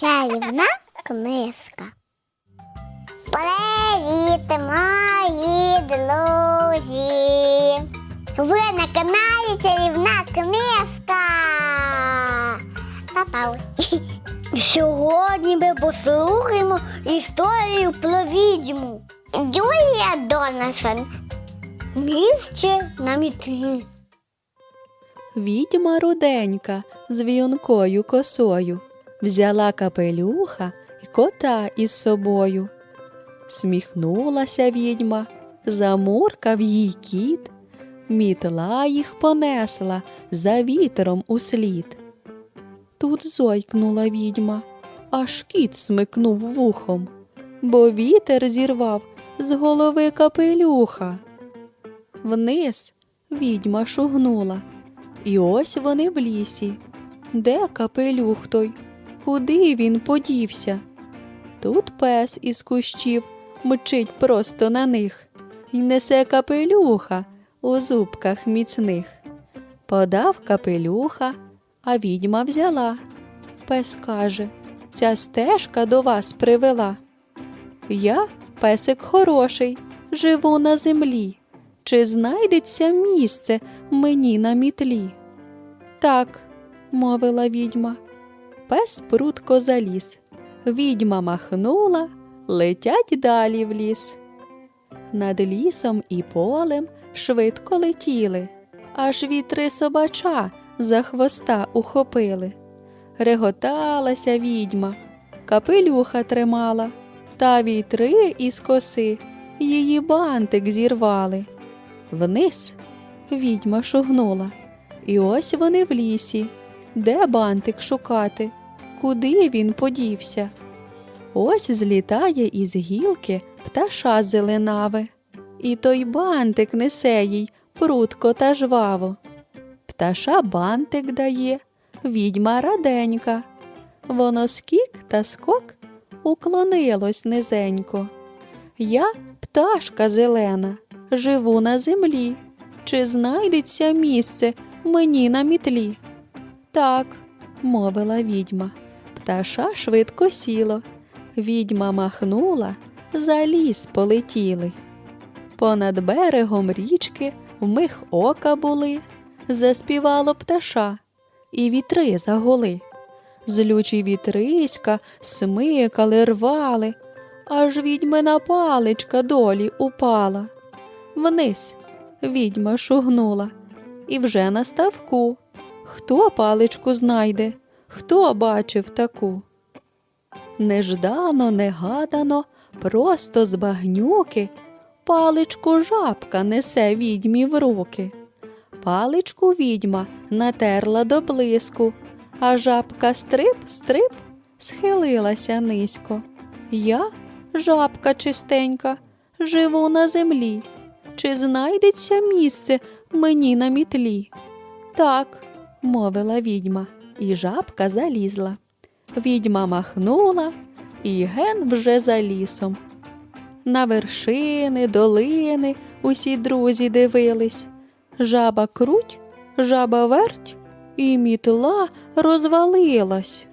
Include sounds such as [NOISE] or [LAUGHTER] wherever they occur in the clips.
Чарівна книжка. Привіт, мої друзі! Ви на каналі Чарівна книжка. Папа. [LAUGHS] Сьогодні ми послухаємо історію про відьму. Джулія Донасон. Місце на мітлі. Відьма руденька з віюнкою косою взяла капелюха і кота із собою. Сміхнулася відьма, замуркав їй кіт, мітла їх понесла за вітром услід. Тут зойкнула відьма, аж кіт смикнув вухом, бо вітер зірвав з голови капелюха. Вниз відьма шугнула. І ось вони в лісі. Де капелюх той? Куди він подівся? Тут пес із кущів мчить просто на них і несе капелюха у зубках міцних. Подав капелюха, а відьма взяла. Пес каже, ця стежка до вас привела. Я, песик хороший, живу на землі. Чи знайдеться місце мені на мітлі? Так, мовила відьма. Пес прутко заліз. Відьма махнула, летять далі в ліс. Над лісом і полем швидко летіли, аж вітри собача за хвоста ухопили. Реготалася відьма, капелюха тримала, та вітри із коси її бантик зірвали. Вниз відьма шугнула. І ось вони в лісі. Де бантик шукати? Куди він подівся? Ось злітає із гілки пташа зеленаве, і той бантик несе їй прутко та жваво. Пташа бантик дає, відьма раденька. Воно скік та скок уклонилось низенько. Я пташка зелена, живу на землі. Чи знайдеться місце мені на мітлі? Так, мовила відьма. Пташа швидко сіло. Відьма махнула, за ліс полетіли. Понад берегом річки вмиг ока були, заспівало пташа, і вітри загули. Злючі вітриська смикали, рвали, аж відьмина паличка долі упала. Вниз відьма шугнула, і вже на ставку. Хто паличку знайде, хто бачив таку? Неждано, негадано, просто з багнюки паличку жабка несе відьмі в руки. Паличку відьма натерла до блиску, а жабка стрип, стрип схилилася низько. Я, жабка чистенька, живу на землі. Чи знайдеться місце мені на мітлі? Так, мовила відьма, і жабка залізла. Відьма махнула, і ген вже за лісом. На вершини, долини усі друзі дивились. Жаба круть, жаба верть, і мітла розвалилась.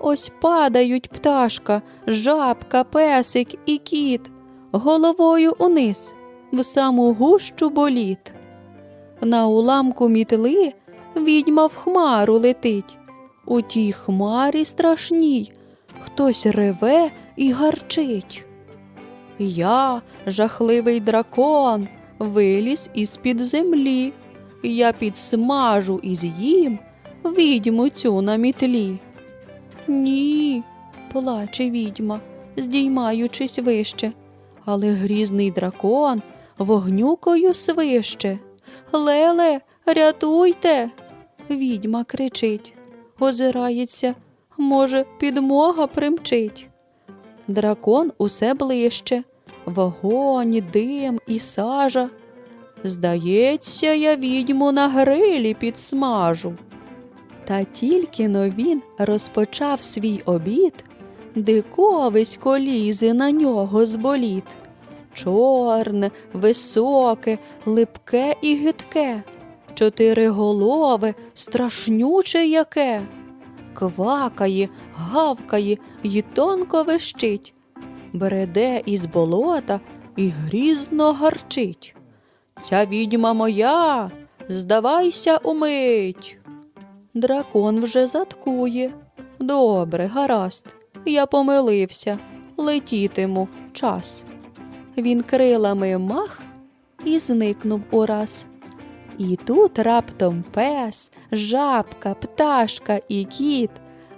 Ось падають пташка, жабка, песик і кіт головою униз, в саму гущу боліт. На уламку мітли відьма в хмару летить. У тій хмарі страшній хтось реве і гарчить. Я, жахливий дракон, виліз із-під землі. Я підсмажу і з'їм відьму цю на мітлі. Ні, плаче відьма, здіймаючись вище, але грізний дракон вогнюкою свище. Леле, рятуйте. Відьма кричить, озирається, може, підмога примчить. Дракон усе ближче, вогонь, дим і сажа. Здається, я відьму на грилі підсмажу. Та тільки но він розпочав свій обід, диковисько лізе на нього з боліт. Чорне, високе, липке і гидке, чотириголове, страшнюче яке. квакає, гавкає й тонко вищить, бреде із болота і грізно гарчить. Ця відьма моя, здавайся умить. Дракон вже заткує. Добре, гаразд, я помилився, летітиму час. Він крилами мах і зникнув ураз. І тут раптом пес, жабка, пташка і кіт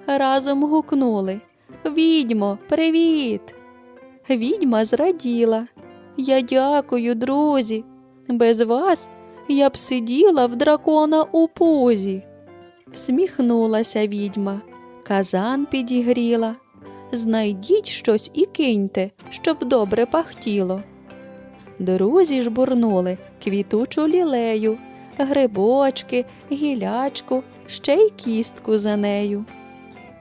разом гукнули Відьмо, привіт! Відьма зраділа. Я дякую, друзі. Без вас я б сиділа в дракона у пузі. Всміхнулася відьма, казан підігріла. Знайдіть щось і киньте, щоб добре пахтіло. Друзі ж бурнули квітучу лілею, грибочки, гілячку, ще й кістку за нею.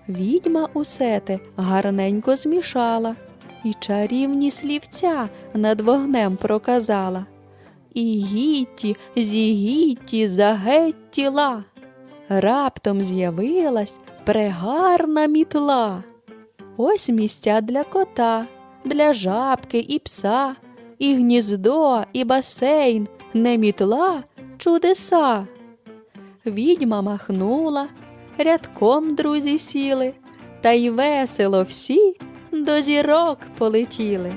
Відьма усе те гарненько змішала і чарівні слівця над вогнем проказала. І гітті, зігітті, загеттіла. Раптом з'явилась прегарна мітла. Ось місця для кота, для жабки і пса, і гніздо, і басейн, не мітла, чудеса. Відьма махнула, рядком друзі сіли, та й весело всі до зірок полетіли.